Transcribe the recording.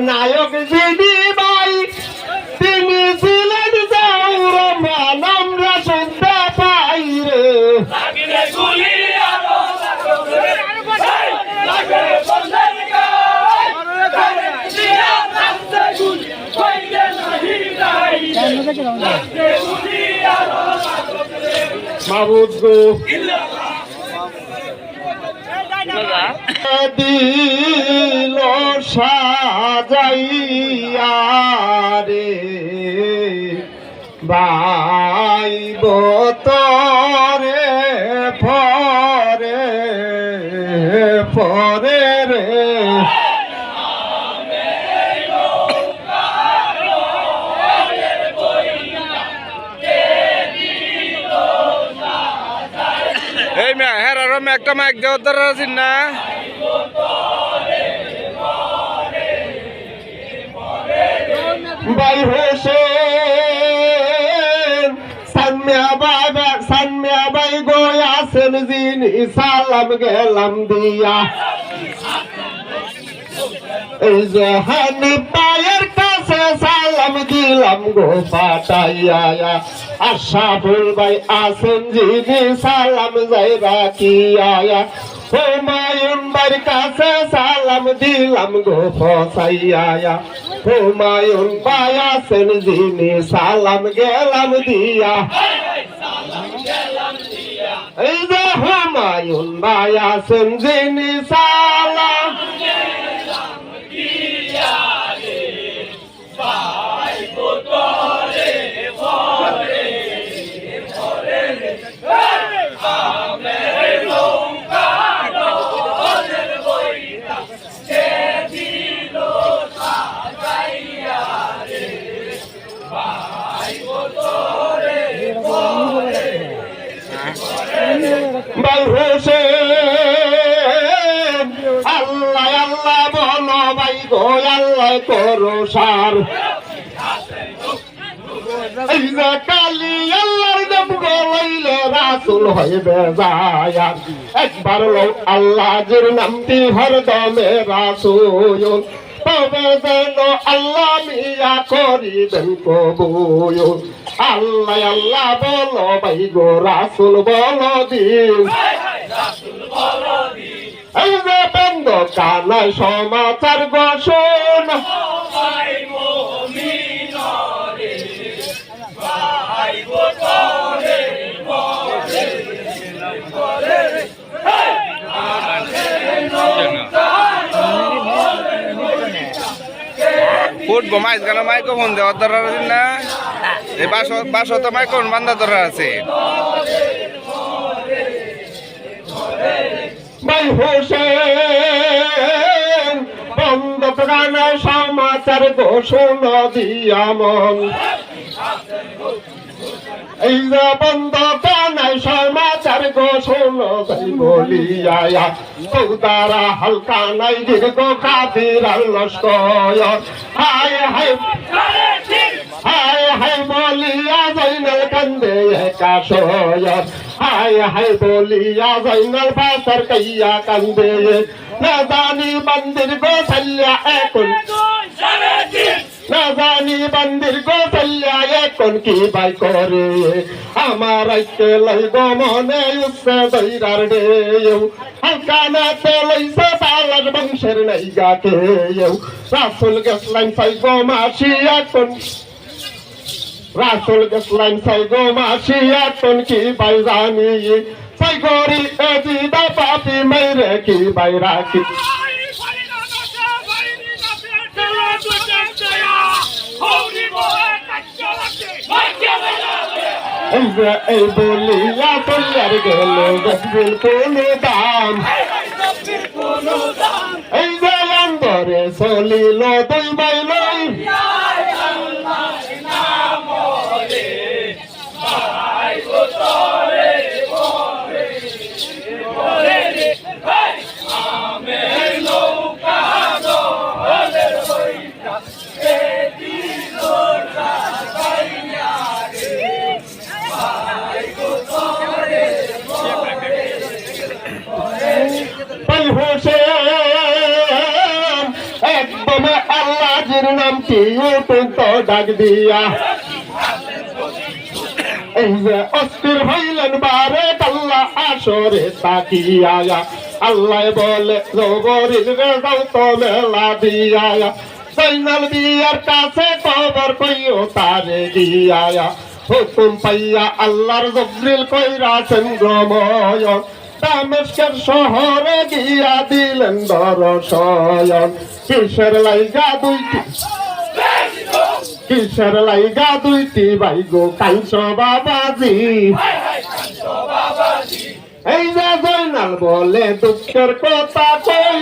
নায়ক GD ভাই তিনি ছিলেন জাউর মানম শুনতে পাই রে। মাহবুদ গো। দিল সাজাইয়া রে বাইব একটা মাইক দেওয়ার দরকার আছে না। যিনি সালাম গেলাম দিয়া। এই পায়ের কাছে দিলাম গো পাটাইয়া। আশাফুল ভাই আছেন যিনি, সালাম যাই রাখিয়া। হুমায়ুন ভাইয়ের কাছে সালাম দিলাম গো ফসাইয়া। হুমায়ুন ভাই আছেন যিনি, সালাম গেলাম দিয়া। এই যে হুমায়ুন ভাই আছেন যিনি, সালাম হইবে যায় একবার আল্লাহর নামটি হরদমে রাসুল। তবে যেন আল্লাহ মিয়া করিবেন কবুল। আল্লাহ আল্লাহ বলো, ভাই গো, রাসুল বলো দিন। কানায় সমাচার গোষণ ফুট মাইক গানা মাইক্রোফোন দেওয়ার দরকার আছে না? বাসো বাসো তো মাইক্রোফোন বান্ধার দরকার আছে। ভাই হোসেন। বন্ধ কানায় সমাচার ঘোষণ দিয়া মন। এই যে বন্ধ কানায় সমাচার ঘোষণ তাই বলিয়া সৌদারা হালকা নাই দীর্ঘ খাতির লস্কয় হায় হায় হায় হায় বলিয়া জৈনাল কান্দে একা সয় হায় হায় বলিয়া জৈনাল পাশার কাইয়া কান্দে না জানি মন্দির গো সাল্লা এখন না জানি মন্দির গো সাল্লা এখন কি বাই করে আমার আইতে লাই গো মনে উৎসে দৈরার ডেউ হালকা না তে লইছে পালার বংশের নাই গাকে রাসুল গেছলাইন সাই গো মাসি এখন রাসুল গেছলাইন সাই গো মাসি এখন কি বাই জানি। সাই গরি এজি দা পাপি মেরে কি বাই রাখি। এই বলিয়া তৈয়ার গেল গসবিল কোনো দাম এই যে অন্তরে চলিল দুই দুইটি উঠন্ত ডাক দিয়া? এই যে অস্থির হইলেন বারে কাল্লা আসরে তাকিয়া। আল্লাহ বলে জবরিল রে যাও তো মেলা দিয়া। জৈনাল বিয়ার কাছে খবর কইও তারে দিয়া। হুকুম পাইয়া আল্লাহর জবরিল কইরা চন্দ্রময় দামেস্কের শহরে গিয়া দিলেন দরশয়ন। কিসের লাইগা দুইটি? কিসের লাইগা দুইটি? ভাই গো কাঞ্চ বাবাজি এই যে জয়নাল বলে দুঃখের কথা কই?